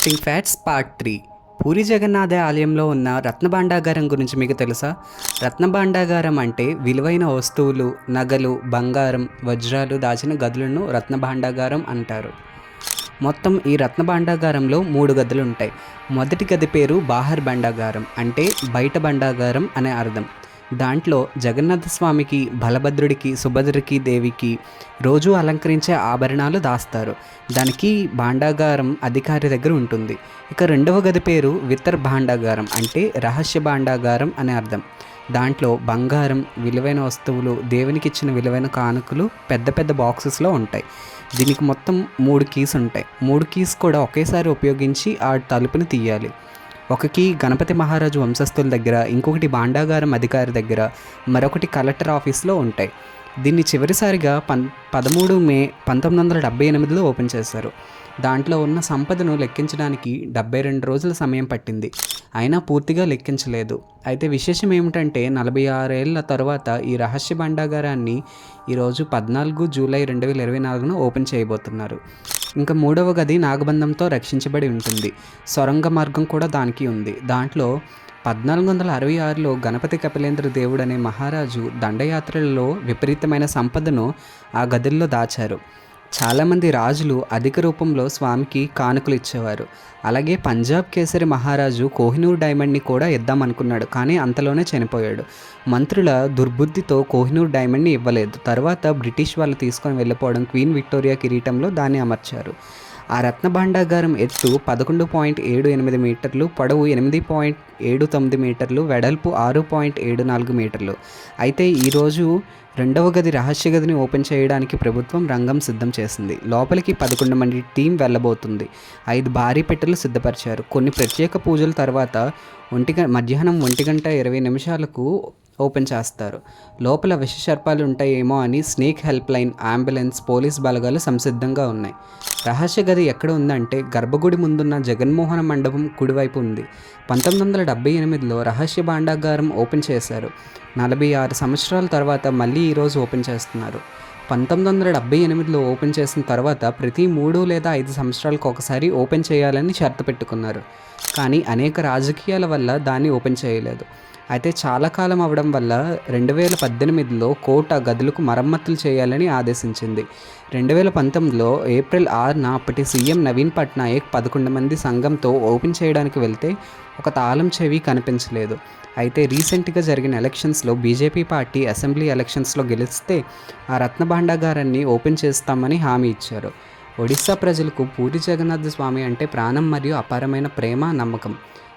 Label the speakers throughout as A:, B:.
A: Interesting facts part three Puri Jagannath ఆలయంలో ఉన్న రత్నభాండాగారం గురించి మీకు తెలుసా? రత్నభాండాగారం అంటే విలువైన వస్తువులు నగలు బంగారం వజ్రాలు దాచిన గదులను రత్నభాండాగారం అంటారు. మొత్తం ఈ రత్నభాండాగారంలో మూడు గదులు ఉంటాయి మొదటి గది పేరు బాహర్ భాండాగారం అంటే బయట భాండాగారం అనే అర్థం. దాంట్లో జగన్నాథ స్వామికి బలభద్రుడికి సుభద్రకి దేవికి రోజూ అలంకరించే ఆభరణాలు దాస్తారు. దానికి భాండాగారం అధికారి దగ్గర ఉంటుంది. ఇక రెండవ గది పేరు వితర్ భాండాగారం అంటే రహస్య భాండాగారం అనే అర్థం. దాంట్లో బంగారం విలువైన వస్తువులు దేవునికి ఇచ్చిన విలువైన కానుకలు పెద్ద పెద్ద బాక్సెస్లో ఉంటాయి. దీనికి మొత్తం మూడు కీస్ ఉంటాయి. మూడు కీస్ కూడా ఒకేసారి ఉపయోగించి ఆ తలుపుని తీయాలి. ఒకకి గణపతి మహారాజు వంశస్థుల దగ్గర ఇంకొకటి భాండాగారం అధికారి దగ్గర మరొకటి కలెక్టర్ ఆఫీస్లో ఉంటాయి. దీన్ని చివరిసారిగా పన్ పదమూడు మే పంతొమ్మిది వందల డెబ్బై ఎనిమిదిలో ఓపెన్ చేశారు. దాంట్లో ఉన్న సంపదను లెక్కించడానికి డెబ్బై రెండు రోజుల సమయం పట్టింది. అయినా పూర్తిగా లెక్కించలేదు. అయితే విశేషం ఏమిటంటే నలభై ఆరేళ్ళ తర్వాత ఈ రహస్య భాండాగారాన్ని ఈరోజు పద్నాలుగు జూలై రెండు వేల ఇరవై నాలుగున ఓపెన్ చేయబోతున్నారు. ఇంకా మూడవ గది నాగబంధంతో రక్షించబడి ఉంటుంది. సొరంగ మార్గం కూడా దానికి ఉంది. దాంట్లో పద్నాలుగు వందల అరవై ఆరులో గణపతి కపిలేంద్ర దేవుడు అనే మహారాజు దండయాత్రలలో విపరీతమైన సంపదను ఆ గదుల్లో దాచారు. చాలామంది రాజులు అధిక రూపంలో స్వామికి కానుకలు ఇచ్చేవారు. అలాగే పంజాబ్ కేసరి మహారాజు కోహినూర్ డైమండ్ని కూడా ఇద్దామనుకున్నాడు కానీ అంతలోనే చనిపోయాడు. మంత్రుల దుర్బుద్ధితో కోహినూర్ డైమండ్ని ఇవ్వలేదు. తర్వాత బ్రిటిష్ వాళ్ళు తీసుకొని వెళ్ళిపోవడం క్వీన్ విక్టోరియా కిరీటంలో దాన్ని అమర్చారు. ఆ రత్న భాండాగారం ఎత్తు పదకొండు పాయింట్ ఏడు ఎనిమిది మీటర్లు పొడవు ఎనిమిది పాయింట్ ఏడు తొమ్మిది మీటర్లు వెడల్పు ఆరు పాయింట్ ఏడు నాలుగు మీటర్లు. అయితే ఈరోజు రెండవ గది రహస్య గదిని ఓపెన్ చేయడానికి ప్రభుత్వం రంగం సిద్ధం చేసింది. లోపలికి పదకొండు మంది టీం వెళ్ళబోతుంది. ఐదు భారీ పెట్టెలు సిద్ధపరిచారు. కొన్ని ప్రత్యేక పూజల తర్వాత ఒంటి మధ్యాహ్నం ఒంటి గంట ఇరవై నిమిషాలకు ఓపెన్ చేస్తారు. లోపల విషసర్పాలు ఉంటాయేమో అని snake help line ambulance police బలగాలు సంసిద్ధంగా ఉన్నాయి. రహస్య గది ఎక్కడ ఉందంటే గర్భగుడి ముందున్న జగన్మోహన మండపం కుడివైపు ఉంది. పంతొమ్మిది వందల డెబ్బై ఎనిమిదిలో రహస్య భాండాగారం ఓపెన్ చేశారు. నలభై ఆరు సంవత్సరాల తర్వాత మళ్ళీ ఈరోజు ఓపెన్ చేస్తున్నారు. పంతొమ్మిది వందల డెబ్బై ఎనిమిదిలో ఓపెన్ చేసిన తర్వాత ప్రతి మూడు లేదా ఐదు సంవత్సరాలకు ఒకసారి ఓపెన్ చేయాలని షరతు పెట్టుకున్నారు. కానీ అనేక రాజకీయాల వల్ల దాన్ని ఓపెన్ చేయలేదు. అయితే చాలా కాలం అవడం వల్ల రెండు వేల పద్దెనిమిదిలో కోట గదులకు మరమ్మతులు చేయాలని ఆదేశించింది. రెండు వేల పంతొమ్మిదిలో ఏప్రిల్ ఆరున అప్పటి సీఎం నవీన్ పట్నాయక్ పదకొండు మంది సంఘంతో ఓపెన్ చేయడానికి వెళ్తే ఒక తాళం చెవి కనిపించలేదు. అయితే రీసెంట్గా జరిగిన ఎలక్షన్స్లో బీజేపీ పార్టీ అసెంబ్లీ ఎలక్షన్స్లో గెలిస్తే ఆ రత్న భాండాగారాన్ని ఓపెన్ చేస్తామని హామీ ఇచ్చారు. ఒడిశా ప్రజలకు పూరి జగన్నాథ స్వామి అంటే ప్రాణం మరియు అపారమైన ప్రేమ నమ్మకం.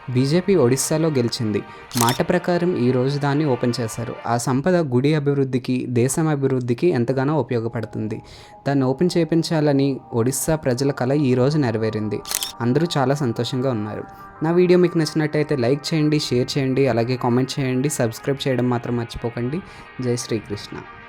A: బీజేపీ ఒడిశాలో గెలిచింది. మాట ప్రకారం ఈ రోజు దాన్ని ఓపెన్ చేశారు. ఆ సంపద గుడి అభివృద్ధికి దేశం అభివృద్ధికి ఎంతగానో ఉపయోగపడుతుంది. దాన్ని ఓపెన్ చేయించాలని ఒడిశా ప్రజల కళ ఈరోజు నెరవేరింది. అందరూ చాలా సంతోషంగా ఉన్నారు. నా వీడియో మీకు నచ్చినట్టయితే లైక్ చేయండి షేర్ చేయండి అలాగే కామెంట్ చేయండి సబ్స్క్రైబ్ చేయడం మాత్రం మర్చిపోకండి. జై శ్రీకృష్ణ.